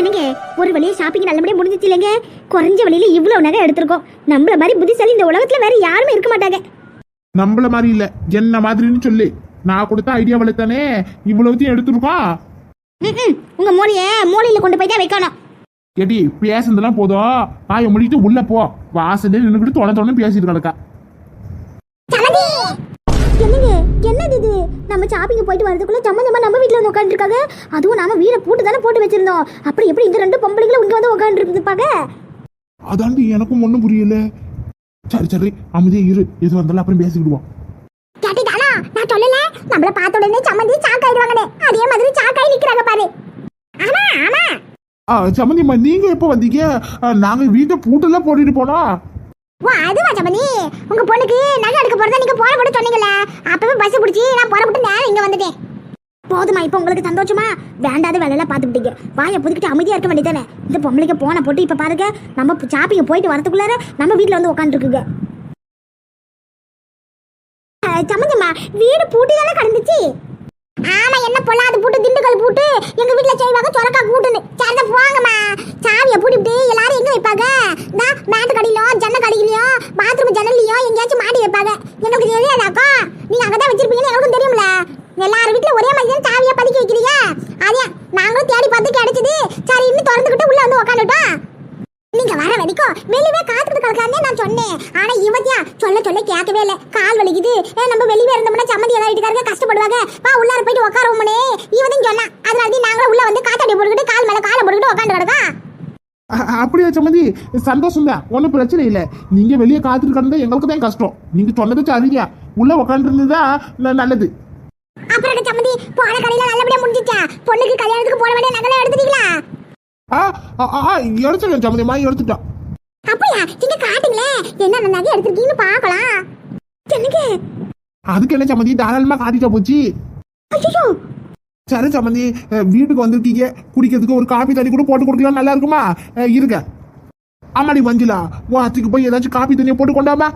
என்னங்க ஒரு வழியா ஷாப்பிங் நல்லபடியா முடிஞ்சிச்சு இல்லைங்க? குறைஞ்ச வழியில இவ்வளவு நகை எடுத்திருக்கோம். நம்மள மாதிரி புத்திசாலி இந்த உலகத்துல வேற யாருமே இருக்க மாட்டாங்க. நம்மள மாதிரி இல்ல. என்ன மாதிரின்னு சொல்லு. நான் கொடுத்த ஐடியா வளர்த்தானே இவ்வளவுத்தையும் எடுத்துருக்கோம். உங்க மூளைய மூளையில கொண்டு போய் தான் வைக்கணும். ஏடி பேசுனதெல்லாம் போதும். வாயை முடிட்டு உள்ள போ. வாசல்ல நின்னுக்கிட்டு தொட தொட பேசிட்டு கிடக்கா. என்னங்க? என்னது இது? நம்ம ஷாப்பிங் போயிட்டு வரதுக்குள்ள சம்மந்தமா நம்ம வீட்ல வந்து உட்காந்துருக்காங்க அதுவும் நாம வீட பூட்டு தானே போட்டு வச்சிருந்தோம். அப்புறம் எப்படி இந்த ரெண்டு பொம்பளைங்களும் இங்க வந்து உட்காந்து இருப்பாங்க அதாண்டி எனக்கும் ஒண்ணும் புரியல. சரி சரி அமைதியா இரு. எது வந்தாலும் அப்புறம் பேசிக்கிடுவோம். கேட்டுட்டானா நான் சொல்லல. நம்மள பார்த்த உடனே சம்மந்தி சாக்காயிடுவாங்கனே. அதே மாதிரி சாக்காய் நிக்கிறாங்க பாரு. ஆமா ஆமா. ஆ சம்மந்திம்மா நீங்க எப்போ வந்தீங்க? ஆ, நாங்க வீட்டை பூட்டெல்லாம் போட்டுட்டு போனோம் ஓ அதுவா சம்மந்தி உங்க பொண்ணுக்கு நகை எடுக்க போறதா நீங்க போற கூட சொன்னீங்கல்ல. அப்பவே பஸ் பிடிச்சி நான் போற விட்டு நேரம் இங்க வந்துட்டேன். போதுமா இப்போ உங்களுக்கு சந்தோஷமா? வேண்டாத வேலையெல்லாம் பார்த்து விட்டீங்க வாயை புதுக்கிட்டு அமைதியா இருக்க வேண்டியதானே? இந்த பொம்பளைக்கு போன போட்டு இப்ப பாருங்க நம்ம ஷாப்பிங் போயிட்டு வரதுக்குள்ளார நம்ம வீட்டில் வந்து உட்காந்துருக்குங்க சம்மந்தம்மா வீடு பூட்டி தானே கிடந்துச்சு? ஆமா என்ன பொல்லாது பூட்டு திண்டுக்கல் பூட்டு. எங்க வீட்ல செய்வாங்க சொரக்கா கூட்டுன்னு. சரிதா போங்கம்மா. சாவியை பூட்டிட்டு எல்லாரும் எங்க வைப்பாங்க? இந்த மேட்டு கடையிலோ ஜன்னல் கடையிலயோ பாத்ரூம் ஜன்னல்லையோ எங்கேயாச்சும் மாட்டி வைப்பாங்க. எங்களுக்கு தெரியாதாக்கா நீங்க அங்கதான் வச்சிருப்பீங்கன்னு எனக்கும் தெரியும்ல. எல்லார் வீட்ல ஒரே மாதிரி தான் சாவியா பதுக்கி வைக்கிறீங்க? அதே நாங்களும் தேடி பார்த்து கிடைச்சது. சரி இன்னும் திறந்துக்கிட்டு உள்ள வந்து உக்காந்துட்டோம். நீங்க வர வரைக்கும் வெளியவே காத்துட்டு கிடக்காமே நான் சொன்னேன். ஆனா இவத்தியா சொல்ல சொல்ல கேட்கவே இல்லை. வலிக்குது. நம்ம வெளியே இருந்தோம்னா சம்மந்தி ஏதாவது வீட்டுக்காரங்க கஷ்டப்படுவாங்க. வா உள்ளார போயிட்டு உட்காருவோம்னே இவதையும் சொன்னா. அதனால தான் நாங்களும் உள்ள வந்து காத்தாடி போட்டுக்கிட்டு கால் மேல காலை போட்டுக்கிட்டு உட்காந்து கிடக்கா அப்படியா சம்மந்தி? சந்தோஷம் தான் ஒன்றும் பிரச்சனை இல்லை. நீங்க வெளியே காத்துட்டு கிடந்தா எங்களுக்கு தான் கஷ்டம். நீங்க சொன்னது சரியா. உள்ள உக்காந்துருந்ததா நல்லது. அப்புறம் சம்மந்தி? போன கடையில நல்லபடியா முடிஞ்சிச்சா? பொண்ணுக்கு கல்யாணத்துக்கு போட வேண்டிய நகலை எடுத்துட்டீங்களா? ஆ ஆ, எடுத்துட்டேன் சம்மந்திம்மா எடுத்துட்டோம். அப்படியா? நீங்க காட்டுங்களே. என்ன நகை எடுத்திருக்கீங்கன்னு பார்க்கலாம். எனக்கு அதுக்கு என்ன சம்மந்தி? தாராளமா காட்டிட்டா போச்சு. ஐயோ சரி சம்மந்தி வீட்டுக்கு வந்திருக்கீங்க. குடிக்கிறதுக்கு ஒரு காபி தண்ணி கூட போட்டு கொடுக்கலாம். நல்லா இருக்குமா? அஹ், இருங்க. ஆமாடி மஞ்சுளா. உன் அத்துக்கு போய் ஏதாச்சும் காபி தண்ணியை போட்டு கொண்டாமா?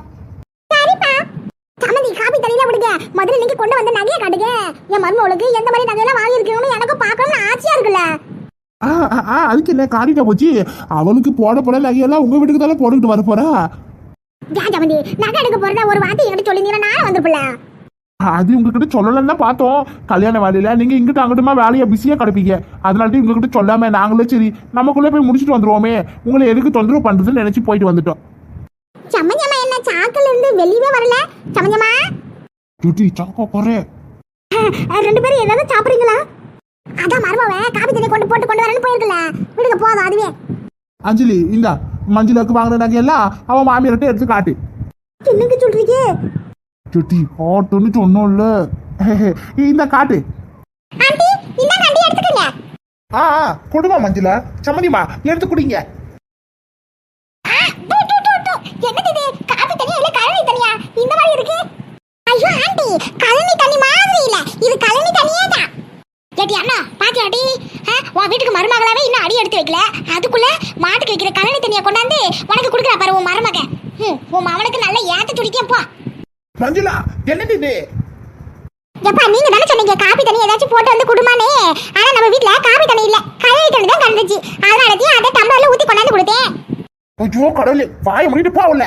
சம்மந்தி காபி தண்ணியில விடுங்க முதல்ல நீங்க கொண்டு வந்த நகையை காட்டுங்க. என் மருமகளுக்கு எந்த மாதிரி நகையெல்லாம் வாங்கியிருக்கீங்கன்னு எனக்கு பார்க்கணும்னு ஆசையா இருக்குல்ல. அதுக்கு என்ன? காட்டிட்டா போச்சு. அவளுக்கு போட போட நகையெல்லாம் உங்க வீட்டுக்கு தானே போட்டுக்கிட்டு வர போறா? ஏன் நகை எடுக்க போறதா ஒரு வார்த்தை என்கிட்ட சொல்லியிருந்தீங்கன்னா நானும் வந்துருப்பில்ல அது உங்ககிட்ட சொல்லலன்னு தான் பார்த்தோம். கல்யாண வேலையில நீங்க இங்கிட்ட அங்கிட்டுமா வேலையா பிஸியா கிடப்பீங்க. அதனால தான் உங்ககிட்ட சொல்லாம நாங்களே சரி நமக்குள்ளே போய் முடிச்சுட்டு வந்துருவோமே. உங்களை எதுக்கு தொந்தரவு பண்றதுன்னு நினைச்சு போயிட்டு வந்துட்டோம். சம்மந்தியம்மா என்ன? சாக்கில் இருந்து வெளியவே வரல? சம்மந்தியம்மா சுட்டி சாக்கோ குறை ரெண்டு பேரும் ஏதாவது சாப்பிடுறீங்களா? அதான் மருமவ காபி தண்ணி கொண்டு போட்டு கொண்டு வரேன்னு போயிருக்கல விடுங்க போதும் அதுவே. அஞ்சலி இந்தா. மஞ்சளுக்கு வாங்கின நகையெல்லாம் அவன் மாமியார்ட்ட எடுத்து காட்டு. என்னங்க சொல்றீங்க? சுட்டி காட்டுன்னு சொன்னோம்ல. இந்த காட்டு. ஆ கொடுமா மஞ்சுளா. சம்மதிமா எடுத்து குடிங்க. வீட்டுக்கு மருமகளாவே இன்னும் அடி எடுத்து வைக்கல. அதுக்குள்ள மாட்டுக்கு வைக்கிற கழனி தண்ணியை கொண்டாந்து உனக்கு கொடுக்குறா பாரு உன் மருமகன். ஹம், உன் மவனுக்கு நல்ல ஏத்த துடிக்கேன் போ. மஞ்சுளா என்னது இது? எப்பா நீங்க தானே சொன்னீங்க காபி தண்ணி ஏதாச்சும் போட்டு வந்து குடுமானே. ஆனா நம்ம வீட்ல காபி தண்ணி இல்ல. கழனி தண்ணி தான் கலந்துச்சு. அதனால தான் அதை டம்ளர்ல ஊத்தி கொண்டாந்து கொடுத்தேன். ஐயோ கடவுளே வாய முடிட்டு போகல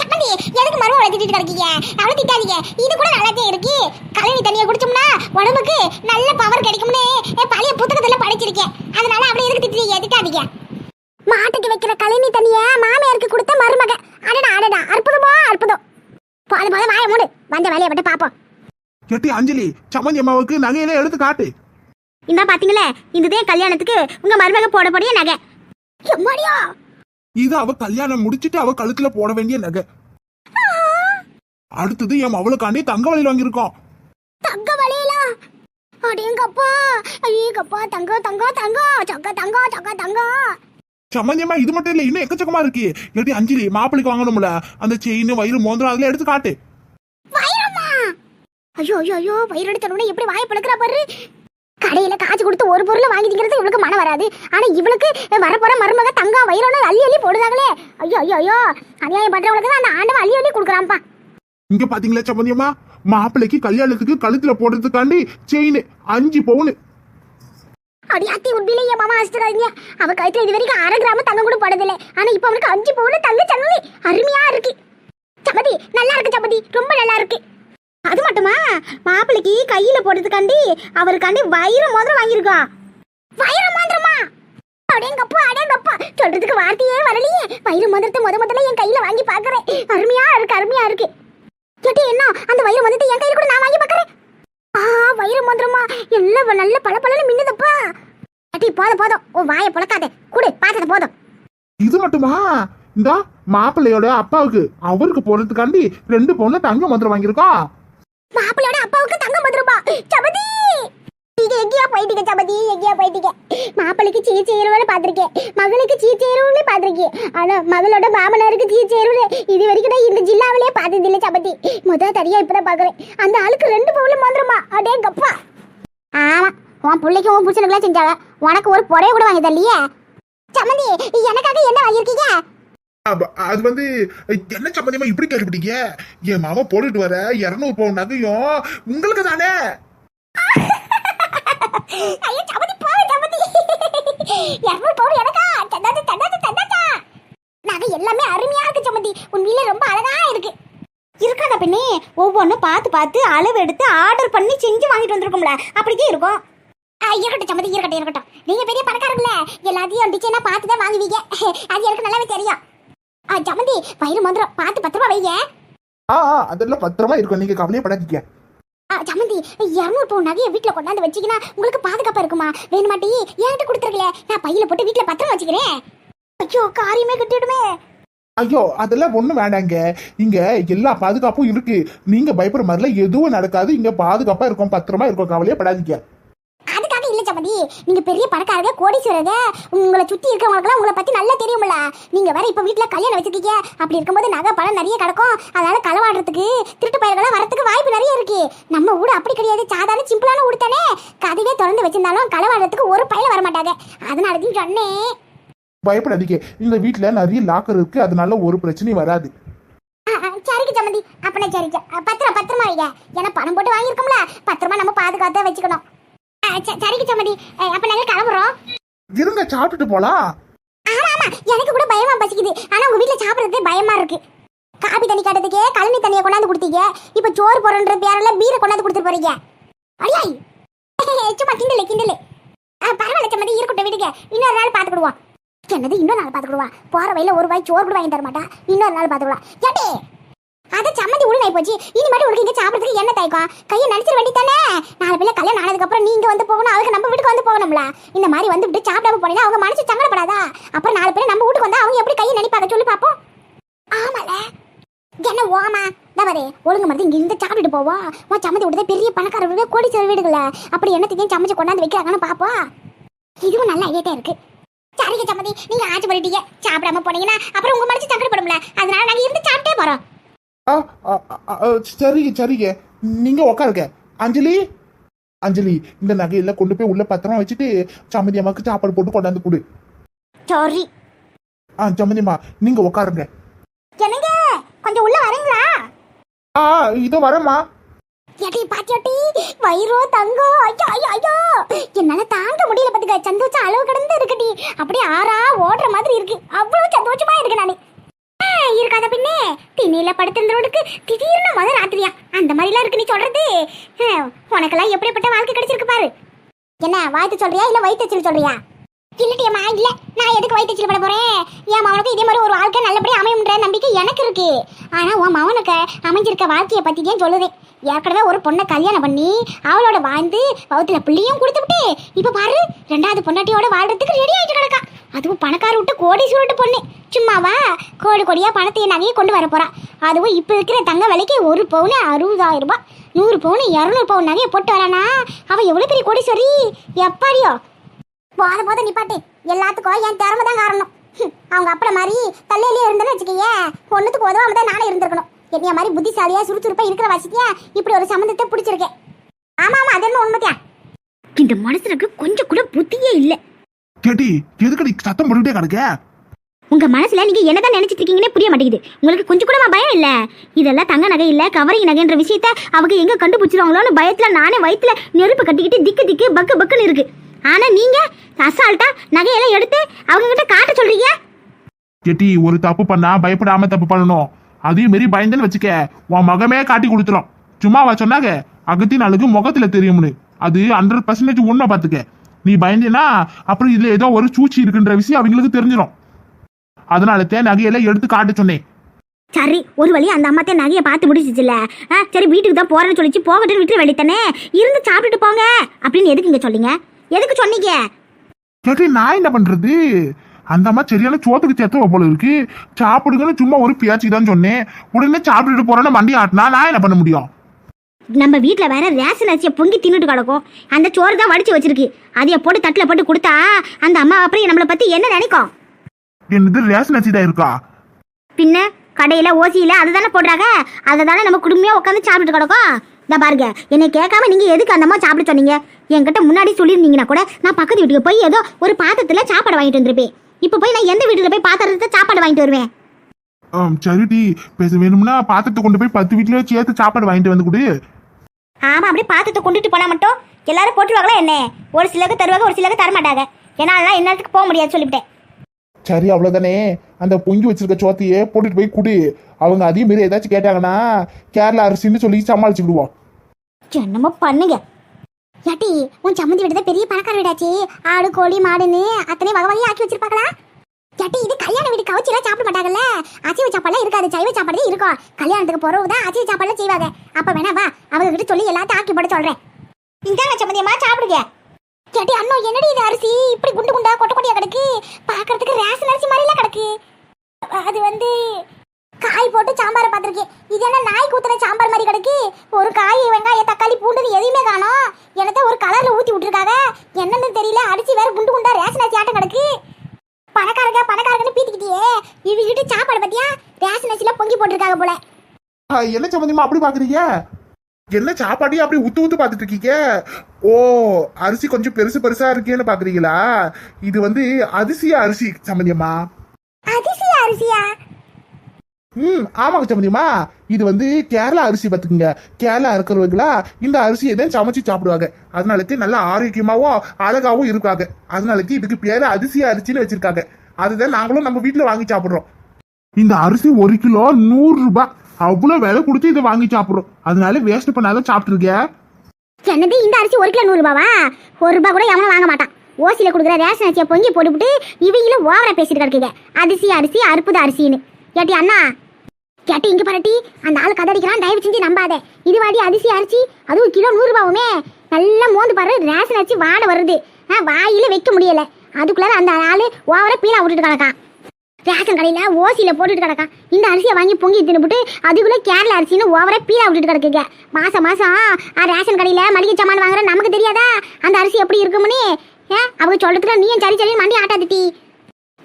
சம்மந்தி எதுக்கு மருமகளை திட்டிட்டு கிடக்கீங்க? அவளை திட்டாதீங்க. இது கூட நல்லாதே இருக்கு. கழனி தண்ணியை குடிச்சோம்னா உடம்புக்கு நல்ல பவர் கிடைக்கும்னு. பழைய புத்தகத்துல படிச்சிருக்கேன். அதனால அவளை எதுக்கு திட்டுறீங்க? திட்டாதீங்க. மாட்டுக்கு வைக்கிற கழனி தண்ணிய மாமியாருக்கு கொடுத்த மருமக. அடடா அடடா அற்புதமோ அற்புதம். போதும் போதும் வாய மூடு. வந்த வேலையை விட்டு பாப்போம். எட்டி அஞ்சலி சம்மந்தி அம்மாவுக்கு நகையெல்லாம் எடுத்து காட்டு. இந்த பாத்தீங்களே இதுதான் கல்யாணத்துக்கு உங்க மருமக போட போடிய நகை. எம்மாடியா? இது அவ கல்யாணம் முடிச்சிட்டு அவ கழுத்துல போட வேண்டிய நகை. அடுத்தது என் அவளுக்காண்டி தங்க வலையில் வாங்கியிருக்கோம். தங்க வலையிலா அடேங்கப்பா ஐயேங்கப்பா தங்கம் தங்கம் தங்கம் சொக்க தங்கம் சொக்க தங்கம் சம்மந்தியம்மா இது மட்டும் இல்ல இன்னும் எக்கச்சக்கமா இருக்கு. எட்டி அஞ்சலி மாப்பிளைக்கு வாங்கணும்ல. அந்த செயின் வயிறு மோந்திரம் அதுல எடுத்து காட்டு. ஐயோ ஐயோ ஐயோ வயிறு எடுத்தனோட எப்படி வாயை பழுக்கிறா பாரு? கடையில காசு கொடுத்து ஒரு பொருளை வாங்கி திங்கிறது இவளுக்கு மனம் வராது. ஆனா இவளுக்கு வரப்போற மருமக தங்கம் வயிறோன்னு அள்ளி அள்ளி போடுதாங்களே ஐயோ ஐயோ ஐயோ அநியாயம் பண்றவளுக்கு தான் அந்த ஆண்டவன் அள்ளி அள்ளி கொடுக்குறான்ப்பா. இங்க பாத்தீங்களா சம்மந்தியம்மா மாப்பிள்ளைக்கு கல்யாணத்துக்கு கழுத்துல போடுறதுக்காண்டி செயின் அஞ்சு பவுனு. அடி அத்தி உண்மையிலே என் மாமா அடிச்சிடாதீங்க அவ கழுத்துல இது வரைக்கும் அரை கிராம தங்கம் கூட போடதில்ல. ஆனா இப்ப அவனுக்கு அஞ்சு பவுன் தங்க சங்கலி அருமையா இருக்கு. சபதி நல்லா இருக்கு சபதி ரொம்ப நல்லா இருக்கு. அது மட்டுமா? மாப்பிளைக்கு கையில போடுறதுக்காண்டி அவருக்காண்டி வைர மோதிரம் வாங்கியிருக்கோம் வைர மோதிரமா? அடேங்கப்பா அடேங்கப்பா. சொல்றதுக்கு வார்த்தையே வரலையே. வைர மோதிரத்தை முத முதல்ல என் கையில வாங்கி பாக்குறேன் அருமையா இருக்கு அருமையா இருக்கு. கேட்டு என்ன? அந்த வைர மோதிரத்தை என் கையில கூட நான் வாங்கி பாக்குறேன் ஆ வைர மோதிரமா எல்லாம் நல்ல பல பலன்னு மின்னுதப்பா. அடி போதும் போதும். உன் வாயை புழக்காத. குடு பார்த்தது போதும். இது மட்டுமா? இந்த மாப்பிள்ளையோட அப்பாவுக்கு. அவருக்கு போறதுக்காண்டி ரெண்டு பொண்ணு தங்க மந்திரம் வாங்கியிருக்கோம் மாப்பிள்ளையோட அப்பாவுக்கு தங்கம் வந்துருப்பா சபதி! நீங்க எங்கேயா போயிட்டீங்க சபதி? எங்கேயா போயிட்டீங்க? மாப்பிள்ளைக்கு சீ சேருவன்னு பாத்திருக்கேன் மகளுக்கு சீ சேருவன்னு பாத்திருக்கேன் ஆனா மகளோட மாமனாருக்கு சீ சேருவன்னு இது வரைக்கும் இல்ல சபதி. முதல் தனியா இப்பதான் பாக்குறேன் அந்த ஆளுக்கு ரெண்டு பவுன் வந்துருமா அடே கப்பா. ஆமா உன் பிள்ளைக்கு உன் புருஷனுக்குலாம் செஞ்சாங்க. உனக்கு ஒரு புடவை கூட வாங்கி தரலையே? சமந்தி எனக்காக என்ன வாங்கியிருக்கீங்க? அது வந்து என்ன சம்பந்தமா இப்படி கேள்விப்பட்டீங்க? என் மாமா போட்டுட்டு வர இருநூறு பவுன் நகையும் உங்களுக்கு தானே? எல்லாமே அருமையா இருக்கு சமதி உண்மையிலே ரொம்ப அழகா இருக்காத பெண்ணே? ஒவ்வொன்றும் பார்த்து பார்த்து அளவு எடுத்து ஆர்டர் பண்ணி செஞ்சு வாங்கிட்டு வந்திருக்கோம்ல. அப்படியே இருக்கும். இருக்கட்டும் சமதி இருக்கட்டும் இருக்கட்டும். நீங்க பெரிய பணக்காரங்கள. எல்லாத்தையும் டிசைனா பார்த்து தான் வாங்குவீங்க. அது எனக்கு நல்லாவே தெரியும். ஆ, சமந்தி வயிறு மந்திரம் பார்த்து பத்திரமா வைங்க. ஆ அதெல்லாம் பத்திரமா இருக்கும். நீங்க கவலையப்படாதீங்க ஆ, சமந்தி இரநூறு பவுன் நகையை வீட்டில் கொண்டாந்து வச்சிக்கினா உங்களுக்கு பாதுகாப்பா இருக்குமா? வேணுமாட்டி என்கிட்ட கொடுத்துருக்கல நான் பையில போட்டு வீட்டில் பத்திரம் வச்சுக்கிறேன். ஐயோ காரியமே கட்டிடுமே ஐயோ அதெல்லாம் ஒன்றும் வேண்டாங்க இங்கே எல்லா பாதுகாப்பும் இருக்கு. நீங்க பயப்படுற மாதிரிலாம் எதுவும் நடக்காது. இங்க பாதுகாப்பா இருக்கும் பத்திரமா இருக்கும். கவலையப்படாதீங்க அதுக்காக இல்ல சமதி நீங்க பெரிய பணக்காரங்க கோடீஸ்வரங்க. உங்களை சுத்தி இருக்கவங்களுக்குலாம் உங்களை பத்தி நல்லா தெரியும்ல. நீங்க வேற இப்ப வீட்டுல கல்யாணம் வச்சிருக்கீங்க. அப்படி இருக்கும்போது நகை பணம் நிறைய கிடக்கும். அதனால களவாடுறதுக்கு திருட்டு பயிர்களாம் வரத்துக்கு வாய்ப்பு நிறைய இருக்கு. நம்ம ஊடு அப்படி கிடையாது. சாதாரண சிம்பிளான ஊடு தானே. கதவே திறந்து வச்சிருந்தாலும் களவாடுறதுக்கு ஒரு பயில வர மாட்டாங்க அதனாலதான் சொன்னேன். பயப்படாதீங்க. இந்த வீட்ல நிறைய லாக்கர் இருக்கு. அதனால ஒரு பிரச்சனையும் வராது. சரிக்கு சம்மந்தி. அப்பனா சரிக்கு பத்திரம் பத்திரமா வைங்க ஏன்னா பணம் போட்டு வாங்கியிருக்கோம்ல. பத்திரமா நம்ம பாதுகாத்தா வச்சுக்கணும். சரிக்கு சம்மந்தி. அப்ப நாங்க கிளம்புறோம். இருங்க சாப்பிட்டுட்டு போலாம். ஆமா ஆமா. எனக்கு கூட பயமா பசிக்குது. ஆனா உங்க வீட்ல சாப்பிடுறதே பயமா இருக்கு. காபி தண்ணி காட்டுறதுக்கே கழனி தண்ணியை கொண்டாந்து கொடுத்தீங்க. இப்ப சோறு போறன்ற பேரில் பீரை கொண்டாந்து கொடுத்துட்டு போறீங்க. ஐயாய்! சும்மா கிண்டலு கிண்டலு. பரவாயில்ல சம்மந்தி. இருக்கட்டும் விடுங்க. இன்னொரு நாள் பாத்துக்கிடுவோம். என்னது இன்னொரு நாள் பார்த்துக்கிடுவா போகிற வழியில ஒரு வாய் சோறு கூட வாங்கி தர மாட்டா. இன்னொரு நாள் பார்த்துக்கிடுவா ஏட்டே அது சம்மந்தி உருளாய் போச்சு. இனிமேட்டு உனக்கு இங்கே சாப்பிட்றதுக்கு என்ன தாய்க்கும்? கையை நடிச்சிட வேண்டி தானே? நாலு பிள்ளை கல்யாணம் ஆனதுக்கப்புறம் நீங்கள் வந்து போகணும் அவங்க நம்ம வீட்டுக்கு வந்து போகணும்ல. இந்த மாதிரி வந்து விட்டு சாப்பிடாம போனீங்கன்னா அவங்க மனசு சங்கடப்படாதா? அப்புறம் நாலு பேர் நம்ம வீட்டுக்கு வந்தால் அவங்க எப்படி கையை நினைப்பாங்க சொல்லி பார்ப்போம் ஆமால. என்ன ஓமா? தவறு ஒழுங்கு மருந்து இங்க இருந்து சாப்பிட்டுட்டு போவோம் உன் சம்மந்தி விடுதே பெரிய பணக்கார வீடு கோடீஸ்வரர் வீடுகள அப்படி என்னத்தையும் சமைச்சு கொண்டாந்து வைக்கிறாங்கன்னு பார்ப்போம் இதுவும் நல்ல ஐடியா இருக்கு. சரிங்க சம்மந்தி நீங்க ஆச்சு பண்ணிட்டீங்க சாப்பிடாம போனீங்கன்னா அப்புறம் உங்க மனசு சங்கடப்படும்ல. அதனால நாங்க இருந்து சாப்பிட்டே போறோம். ஆ, ஆ, ஆ, ஆ, சரிங்க சரிங்க. நீங்க உக்காருங்க. அஞ்சலி அஞ்சலி இந்த நகையெல்லாம் கொண்டு போய் உள்ள பத்திரமா வச்சுட்டு சம்மதி அம்மாக்கு சாப்பாடு போட்டு கொண்டாந்து கொடு. சாரி ஆ சம்மதிம்மா நீங்க உக்காருங்க. என்னங்க? கொஞ்சம் உள்ள வரீங்களா? ஆ இதோ வரேம்மா. எட்டி பாச்சாட்டி வயிறோ தங்கம் ஐயோ ஐயோ ஐயோ. என்னால தாங்க முடியல பாத்துக்க. சந்தோஷம் அளவு கடந்து இருக்குடி. அப்படியே ஆறா ஓடுற மாதிரி இருக்கு. அவ்வளவு சந்தோஷமா இருக்கு நானு. இருக்காத பின்னே திண்ணையில படுத்திருந்தவனுக்கு திடீர்னு முத ராத்திரியா. அந்த மாதிரிலாம் இருக்கு நீ சொல்றது. உனக்கெல்லாம் எப்படிப்பட்ட வாழ்க்கை கிடைச்சிருக்கு பாரு. என்ன வாய்த்து சொல்றியா? இல்ல வயிற்று சொல்றியா? இல்லட்டியம்மா இல்ல. நான் எதுக்கு வயிற்று பட போறேன்? என் மவனுக்கு இதே மாதிரி ஒரு வாழ்க்கை நல்லபடியா அமையும்ன்ற நம்பிக்கை எனக்கு இருக்கு. ஆனா உன் மவனுக்கு அமைஞ்சிருக்க வாழ்க்கையை பத்தி தான் சொல்லுதேன் ஏற்கனவே ஒரு பொண்ணை கல்யாணம் பண்ணி அவளோட வாழ்ந்து பௌத்தில் பிள்ளையும் கொடுத்து இப்போ பாரு ரெண்டாவது பொண்டாட்டியோட வாழ்றதுக்கு ரெடி ஆகிட்டு கிடக்கா. அதுவும் பணக்கார விட்டு கோடி சுருட்டு பொண்ணு. சும்மாவா? கோடி கோடியாக பணத்தை நகையை கொண்டு வர போகிறான் அதுவும் இப்போ இருக்கிற தங்க விலைக்கு ஒரு பவுனு அறுபதாயிரம் ரூபாய். நூறு பவுனு இரநூறு பவுன் நகையை போட்டு வரானா? அவ எவ்வளோ பெரிய கோடீஸ்வரி? எப்பாடியோ? போத போத நிப்பாட்டு. எல்லாத்துக்கும் என் திறமை தான் காரணம் அவங்க அப்பட மாதிரி தள்ளையிலே இருந்தேன்னு வச்சுக்கீங்க ஒன்றுத்துக்கு உதவாம தான் நானே இருந்திருக்கணும். என்னைய மாதிரி புத்திசாலியா சுறுசுறுப்பா இருக்கிற வசதியா இப்படி ஒரு சம்மந்தத்தை பிடிச்சிருக்கேன் ஆமா ஆமா அது என்ன உண்மைதான் இந்த மனுஷனுக்கு கொஞ்சம் கூட புத்தியே இல்ல. கேட்டி எதுக்கடி சத்தம் போட்டுட்டே கிடக்க? உங்க மனசுல நீங்க என்னதான் நினைச்சிட்டு இருக்கீங்கன்னே புரிய மாட்டேங்குது. உங்களுக்கு கொஞ்சம் கூட பயம் இல்ல? இதெல்லாம் தங்க நகை இல்ல கவரிங் நகைன்ற விஷயத்த அவங்க எங்க கண்டுபிடிச்சிருவாங்களோன்னு பயத்துல நானே வயித்துல நெருப்பு கட்டிக்கிட்டு திக்கு திக்கு பக்கு பக்குன்னு இருக்கு. ஆனா நீங்க அசால்ட்டா நகையெல்லாம் எடுத்து அவங்க கிட்ட காட்ட சொல்றீங்க? கெட்டி ஒரு தப்பு பண்ணா பயப்படாம தப்பு பண்ணணும். அதே மாரி பயந்துன்னு வச்சுக்க உன் மகமே காட்டி கொடுத்துரும். சும்மாவா சொன்னாங்க அகத்தின் அழகு முகத்துல தெரியும்னு. அது ஹண்ட்ரட் பர்சன்டேஜ் உண்மை பார்த்துக்க. நீ பயந்தேன்னா அப்புறம் இதுல ஏதோ ஒரு சூழ்ச்சி இருக்குன்ற விஷயம் அவங்களுக்கு தெரிஞ்சிடும் அதனால தான் நகையெல்லாம் எடுத்து காட்ட சொன்னேன். சரி ஒரு வழி அந்த அம்மாத்தே நகையை பார்த்து முடிச்சிச்சுல. ஆ, சரி வீட்டுக்கு தான் போறேன்னு சொல்லிச்சு போகட்டுன்னு விட்டு வெளித்தானே இருந்து சாப்பிட்டுட்டு போங்க. அப்படின்னு எதுக்கு இங்க சொல்லிங்க எதுக்கு சொன்னீங்க? நான் என்ன பண்றது? அந்த அம்மா சரியான சோத்துக்கு சேர்த்து போல இருக்கு. சாப்பிடுங்கன்னு சும்மா ஒரு பேச்சுக்கு தான் சொன்னேன். உடனே சாப்பிட்டுட்டு போறேன்னு மண்டி ஆட்டினா நான் என்ன பண்ண முடியும்? நம்ம வீட்ல வேற ரேஷன் அரிசியை பொங்கி தின்னுட்டு கிடக்கும். அந்த சோறு தான் வடிச்சு வச்சிருக்கு. அதைய போட்டு தட்டுல போட்டு கொடுத்தா அந்த அம்மா அப்புறம் நம்மளை பத்தி என்ன நினைக்கும்? என்னது ரேஷன் அரிசி தான் இருக்கா? பின்ன கடையில ஓசியில அதை தானே போடுறாங்க? அதை தானே நம்ம குடும்பமே உட்காந்து சாப்பிட்டு கிடக்கும். இந்த பாருங்க என்னை கேட்காம நீங்க எதுக்கு அந்த அம்மா சாப்பிட சொன்னீங்க? என்கிட்ட முன்னாடி சொல்லியிருந்தீங்கன்னா கூட நான் பக்கத்து வீட்டுக்கு போய் ஏதோ ஒரு பாத்திரத்துல சாப்பாடு வாங்கிட்டு வந்திருப்பேன். இப்போ போய் நான் எந்த வீட்டுல போய் பாத்திரத்தை சாப்பாடு வாங்கிட்டு வருவேன்? சரிடி. பேச வேணும்னா பாத்திரத்தை கொண்டு போய் பத்து வீட்லயே சேர்த்து சாப்பாடு வாங்கிட்டு வந்து கொடு. ஆமா அப்படியே பாத்திரத்தை கொண்டுட்டு போனா மட்டும் எல்லாரும் போட்டுருவாங்களா என்ன? ஒரு சிலருக்கு தருவாங்க ஒரு சிலருக்கு தர மாட்டாங்க என்னால என்னத்துக்கு போக முடியாது சொல்லிவிட்டேன். சரி அவ்வளவுதானே. அந்த பொங்கி வச்சிருக்க சோத்தையே போட்டுட்டு போய் குடு. அவங்க அதே மாரி ஏதாச்சும் கேட்டாங்கன்னா கேரளா அரிசின்னு சொல்லி சமாளிச்சுக்கிடுவோம் என்னமோ பண்ணுங்க. ஏட்டி உன் சம்மந்தி வீடு தான் பெரிய பணக்கார வீடாச்சு. ஆடு கோழி மாடுன்னு அத்தனை வகை வகையா ஆக்கி வச்சிருப்பாங்களா? ஏட்டி இது கல்யாண வீடு கவுச்சிலாம் சாப்பிட மாட்டாங்கல்ல? அசைவ சாப்பாடுலாம் இருக்காது சைவ சாப்பாடு தான் இருக்கும். கல்யாணத்துக்கு போறவங்க தான் அசைவ சாப்பாடுலாம் செய்வாங்க. அப்ப வேணா வா அவங்க கிட்ட சொல்லி எல்லாத்தையும் ஆக்கி போட சொல்றேன். இந்தாங்க சம்மந்தியம்மா சாப்பிடுங்க. யாட்டி அண்ணா என்னடி இது அரிசி? இப்படி குண்டு குண்டா கொட்டை கொட்டையா கிடக்கு. பாக்குறதுக்கு ரேஷன் அரிசி மாதிரிலாம் கிடக்கு. அது வந்து காய் போட்டு சாம்பாரை பார்த்துருக்கேன் இது என்ன நாய் கூத்துன சாம்பார் மாதிரி கிடக்கு? ஒரு காய் வெங்காயம் தக்காளி பூண்டு எதையுமே காணோம். என்னத்த ஒரு கலர்ல ஊத்தி விட்டுருக்காங்க? என்னன்னு தெரியல. அரிசி வேற குண்டு குண்டா ரேஷன் அரிசி ஆட்டம் கிடக்கு. பணக்காரங்க பணக்காரங்கன்னு பீத்திக்கிட்டியே. இவகிட்ட சாப்பாடு பத்தியா? ரேஷன் அரிசில பொங்கி போட்டிருக்காங்க போல. என்ன சம்பந்தமா அப்படி பாக்குறீங்க? என்ன சாப்பாடையும் அப்படி உத்து உத்து பார்த்துட்டு இருக்கீங்க ஓ அரிசி கொஞ்சம் பெருசு பெருசா இருக்கேன்னு பாக்குறீங்களா? இது வந்து அதிசய அரிசி சம்பந்தியம்மா. அதிசய அரிசியா? ம் ஆமாங்க சம்பந்தியம்மா இது வந்து கேரளா அரிசி பார்த்துக்குங்க. கேரளா இருக்கிறவங்களா இந்த அரிசியை தான் சமைச்சு சாப்பிடுவாங்க. அதனாலக்கு நல்லா ஆரோக்கியமாகவும் அழகாகவும் இருக்காங்க அதனாலக்கு இதுக்கு பேர் அரிசி அரிசின்னு வச்சிருக்காங்க. அதுதான் நாங்களும் நம்ம வீட்டில் வாங்கி சாப்பிட்றோம். இந்த அரிசி ஒரு கிலோ நூறு ரூபாய் விலை கொடுத்து இதை வாங்கி சாப்பிட்றோம். அதனால வேஸ்ட் பண்ணாத சாப்பிட்ருக்கேன் என்னது இந்த அரிசி ஒரு கிலோ நூறுரூபாவா ஒரு ரூபா கூட எவனும் வாங்க மாட்டான். ஓசியில் கொடுக்குற ரேஷன் அரிசியை பொங்கி போட்டுவிட்டு இவங்களும் ஓவரா பேசிட்டு கிடக்குங்க. அரிசி அரிசி அற்புத அரிசின்னு. ஏட்டி அண்ணா கேட்டி இங்க பரட்டி அந்த ஆள் கதடிக்கிறான் தயவு செஞ்சு நம்பாத. இது வாடி அரிசி அரிசி அதுவும் கிலோ நூறு ரூபாவுமே. நல்லா மோந்து பாரு ரேஷன் அரிசி வாட வருது. ஆ, வாயில வைக்க முடியல. அதுக்குள்ளார அந்த ஆளு ஓவர பீலா விட்டுட்டு கிடக்கான். ரேஷன் கடையில ஓசியில போட்டுட்டு கிடக்கான். இந்த அரிசியை வாங்கி பொங்கி தின்னுபிட்டு அதுக்குள்ள கேரளா அரிசின்னு ஓவராக பீலா விட்டுட்டு கிடக்குங்க. மாசம் மாசம் ரேஷன் கடையில மளிகை சாமான் வாங்குற நமக்கு தெரியாதா? அந்த அரிசி எப்படி இருக்கும்னு? ஏ அவங்க சொல்றதுக்கு நீயும் சரி சரி மண்டி ஆட்டாதுட்டி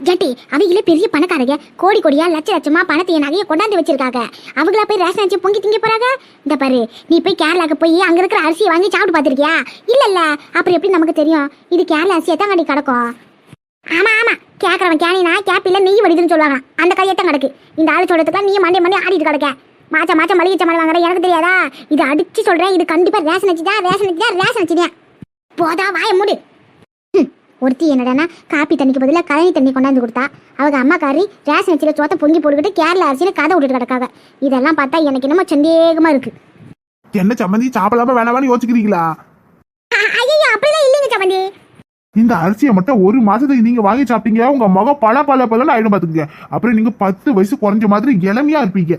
ஜட்டி அவங்களே பெரிய பணக்காரங்க. கோடி கோடியா லட்ச லட்சமா பணத்தை நகையை கொண்டாந்து வச்சிருக்காங்க. அவங்களா போய் ரேஷன் அடிச்சு பொங்கி திங்க போறாங்க? இந்த பாரு நீ போய் கேரளாக்கு போய் அங்க இருக்கிற அரிசியை வாங்கி சாப்பிட்டு பார்த்துருக்கியா? இல்ல இல்ல அப்புறம் எப்படி நமக்கு தெரியும்? இது கேரளா அரிசியை தான் கண்டி கிடக்கும் ஆமா ஆமா. கேக்குறவன் கேனினா கேப்பில நெய் வடிதுன்னு சொல்லுவாங்க. அந்த கையத்தான் கிடக்கு? இந்த ஆளு சொல்றதுக்கு நீ மண்டே மண்டே ஆடிட்டு கிடக்க. மாச்சா மாச்சா மளிகை சாமான் வாங்குற எனக்கு தெரியாதா? இது அடிச்சு சொல்றேன். இது கண்டிப்பா ரேஷன் அடிச்சுதான் தான் ரேஷன் அடிச்சுதான் தான் ரேஷன் அடிச்சுதான் போதா வாய மூடு. ஒருத்தி என்னடான்னா காப்பி தண்ணிக்கு பதிலாக கழனி தண்ணி கொண்டாந்து கொடுத்தா. அவங்க அம்மாக்காரி ரேஷன் அரிசியில் சோத்தை பொங்கி போட்டுக்கிட்டு கேரளா அரிசியில் கதை விட்டுட்டு கிடக்காங்க. இதெல்லாம் பார்த்தா எனக்கு என்னமோ சந்தேகமா இருக்கு. என்ன சம்மந்தி சாப்பிடாம வேணாமான்னு யோசிக்கிறீங்களா? ஐயோ அப்படிலாம் இல்லைங்க சமந்தி இந்த அரிசியை மட்டும் ஒரு மாசத்துக்கு நீங்க வாங்கி சாப்பிட்டீங்க உங்க முகம் பல பல பலன்னு ஆயிடும் பாத்துக்கங்க. அப்புறம் நீங்க பத்து வயசு குறைஞ்ச மாதிரி இளமையா இருப்பீங்க.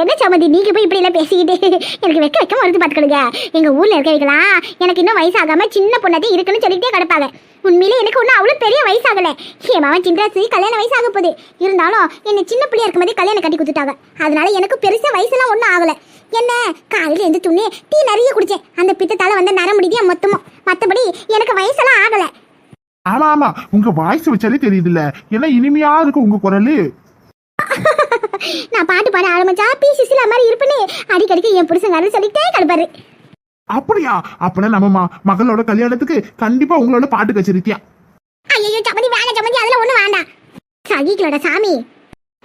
என்ன சமந்தி நீங்க போய் இப்படி எல்லாம் பேசிக்கிட்டு எனக்கு வெக்க வெக்க மறுத்து பார்த்துக்கிடுங்க எங்க ஊர்ல இருக்கவங்களா எனக்கு இன்னும் வயசாகாம சின்ன பொண்ணாதே இருக்குன்னு சொல்லிட்டே கிடப்பாங்க. உண்மையிலே எனக்கு ஒன்றும் அவ்வளோ பெரிய வயசாகல. என் மாவன் சின்ராசி கல்யாண வயசாக போகுது. இருந்தாலும் என்னை சின்ன பிள்ளையா இருக்கும்போதே கல்யாணம் கட்டி கொடுத்துட்டாங்க. அதனால எனக்கு பெருசாக வயசுலாம் ஒன்றும் ஆகல. என்ன? காலையில் எந்த துணி டீ நிறைய குடிச்சேன். அந்த பித்தத்தால நர நரமுடிதியா மொத்தமும். மற்றபடி எனக்கு வயசெல்லாம் ஆகலை. ஆமா ஆமா. உங்க வாய்ஸ் வச்சாலே தெரியுதுல்ல. ஏன்னா இனிமையா இருக்கும் உங்க குரலு. நான் பாட்டு பாட ஆரம்பிச்சா பி சிசிலா மாதிரி இருப்பேன்னு அடிக்கடிக்கு என் புருஷங்காரன் சொல்லிட்டே கிடப்பாரு. அப்படியா? அப்பனா நம்ம மகளோட கல்யாணத்துக்கு கண்டிப்பா உங்களோட பாட்டு கச்சேரித்தியா ஐயோ சம்மந்தி வேணாம் சம்மந்தி அதெல்லாம் ஒண்ணும் வேண்டாம். சகிக்கலடா சாமி.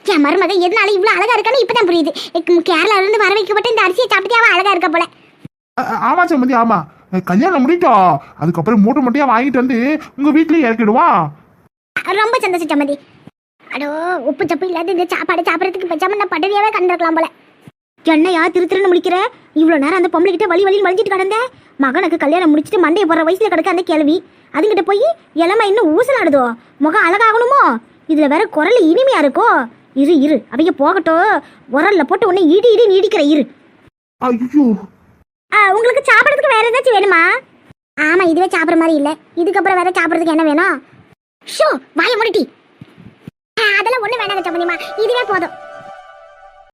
என் மருமக எதனால இவ்வளவு அழகா இருக்கான்னு இப்பதான் புரியுது. கேரளால இருந்து வர வைக்கப்பட்ட இந்த அரிசியை சாப்பிட்டே அவ அழகா இருக்க போல. ஆமா சம்மந்தி ஆமா. கல்யாணம் முடிட்டா அதுக்கப்புறம் மூட்டை மூட்டையா வாங்கிட்டு வந்து உங்க வீட்லயே இறக்கிடுவான் ரொம்ப சந்தோஷம் சம்மந்தி. அடோ உப்பு சப்பு இல்லாத இந்த சாப்பாடு சாப்பிடறதுக்கு பேசாம நான் பட்டவியாவே கண்டிருக்கலாம் போல. என்னையா திரு திருன்னு முடிக்கிற இவ்வளோ நேரம் அந்த பொம்பளை கிட்ட வழி வழியில் வலிச்சிட்டு கிடந்த? மகனுக்கு கல்யாணம் முடிச்சிட்டு மண்டையை போடுற வயசுல கிடக்க அந்த கேள்வி. அதுங்கிட்ட போய் இளமை இன்னும் ஊசலாடுதோ? முகம் அழகாகணுமோ? இதுல வேற குரல் இனிமையா இருக்கோ? இரு இரு. அவங்க போகட்டும் உரல்ல போட்டு உன்னை இடி இடி நீடிக்கிற இரு. ஐயோ. ஆ, உங்களுக்கு சாப்பிடறதுக்கு வேற ஏதாச்சும் வேணுமா? ஆமா இதுவே சாப்பிடுற மாதிரி இல்ல. இதுக்கப்புறம் வேற சாப்பிடறதுக்கு என்ன வேணும்? ஷோ வாய முடிட்டி. அதெல்லாம் ஒண்ணு வேணாங்க சம்மந்திமா இதுவே போதும்.